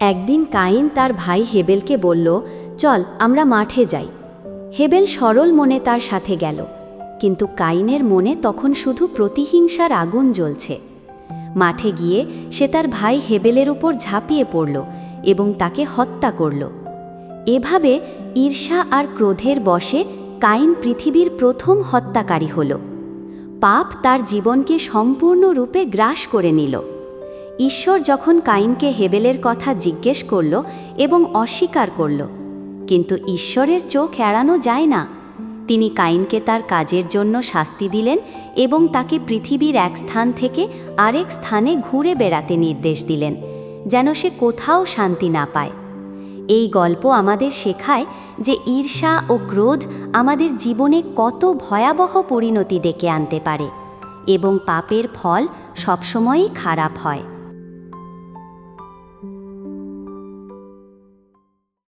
একদিন কাইন তার ভাই হেবেলকে বলল, চল, আমরা মাঠে যাই। হেবেল সরল মনে তার সাথে গেল, কিন্তু কাইনের মনে তখন শুধু প্রতিহিংসার আগুন জ্বলছে। মাঠে গিয়ে সে তার ভাই হেবেলের উপর ঝাঁপিয়ে পড়ল এবং তাকে হত্যা করল। এভাবে ঈর্ষা আর ক্রোধের বশে কাইন পৃথিবীর প্রথম হত্যাকারী হল। পাপ তার জীবনকে সম্পূর্ণরূপে গ্রাস করে নিল। ঈশ্বর যখন কাইনকে হেবেলের কথা জিজ্ঞেস করল এবং অস্বীকার করল, কিন্তু ঈশ্বরের চোখ এড়ানো যায় না। তিনি কাইনকে তার কাজের জন্য শাস্তি দিলেন এবং তাকে পৃথিবীর এক স্থান থেকে আরেক স্থানে ঘুরে বেড়াতে নির্দেশ দিলেন, যেন সে কোথাও শান্তি না পায়। এই গল্প আমাদের শেখায় যে ঈর্ষা ও ক্রোধ আমাদের জীবনে কত ভয়াবহ পরিণতি ডেকে আনতে পারে এবং পাপের ফল সবসময়ই খারাপ হয়।